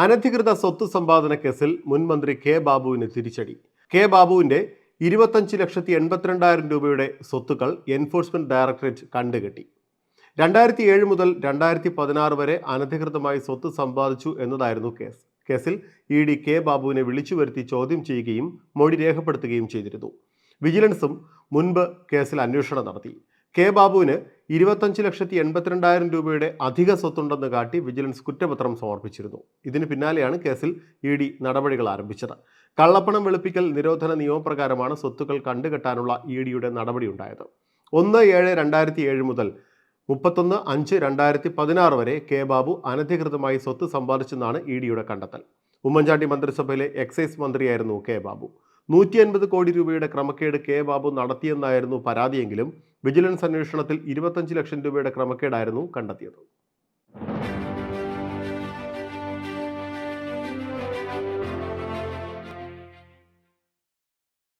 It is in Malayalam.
അനധികൃത സ്വത്ത് സമ്പാദന കേസിൽ മുൻ മന്ത്രി കെ ബാബുവിന് തിരിച്ചടി. കെ ബാബുവിന്റെ ഇരുപത്തഞ്ച് ലക്ഷത്തി എൺപത്തിരണ്ടായിരം രൂപയുടെ സ്വത്തുക്കൾ എൻഫോഴ്സ്മെന്റ് ഡയറക്ടറേറ്റ് കണ്ടുകെട്ടി. രണ്ടായിരത്തി ഏഴ് മുതൽ രണ്ടായിരത്തി പതിനാറ് വരെ അനധികൃതമായി സ്വത്ത് സമ്പാദിച്ചു എന്നതായിരുന്നു കേസ്. കേസിൽ ഇ ഡി കെ ബാബുവിനെ വിളിച്ചു വരുത്തി ചോദ്യം ചെയ്യുകയും മൊഴി രേഖപ്പെടുത്തുകയും ചെയ്തിരുന്നു. വിജിലൻസും മുൻപ് കേസിൽ അന്വേഷണം നടത്തി. കെ ബാബുവിന് ഇരുപത്തഞ്ച് ലക്ഷത്തി എൺപത്തിരണ്ടായിരം രൂപയുടെ അധിക സ്വത്തുണ്ടെന്ന് കാട്ടി വിജിലൻസ് കുറ്റപത്രം സമർപ്പിച്ചിരുന്നു. ഇതിന് പിന്നാലെയാണ് കേസിൽ ഇ ഡി നടപടികൾ ആരംഭിച്ചത്. കള്ളപ്പണം വെളുപ്പിക്കൽ നിരോധന നിയമപ്രകാരമാണ് സ്വത്തുക്കൾ കണ്ടുകെട്ടാനുള്ള ഇ ഡിയുടെ നടപടിയുണ്ടായത്. ഒന്ന് ഏഴ് രണ്ടായിരത്തി ഏഴ് മുതൽ മുപ്പത്തൊന്ന് അഞ്ച് രണ്ടായിരത്തി പതിനാറ് വരെ കെ ബാബു അനധികൃതമായി സ്വത്ത് സമ്പാദിച്ചെന്നാണ് ഇ ഡിയുടെ കണ്ടെത്തൽ. ഉമ്മൻചാണ്ടി മന്ത്രിസഭയിലെ എക്സൈസ് മന്ത്രിയായിരുന്നു കെ ബാബു. നൂറ്റി അൻപത് കോടി രൂപയുടെ ക്രമക്കേട് കെ ബാബു നടത്തിയെന്നായിരുന്നു പരാതിയെങ്കിലും വിജിലൻസ് അന്വേഷണത്തിൽ ഇരുപത്തഞ്ച് ലക്ഷം രൂപയുടെ ക്രമക്കേടായിരുന്നു കണ്ടെത്തിയത്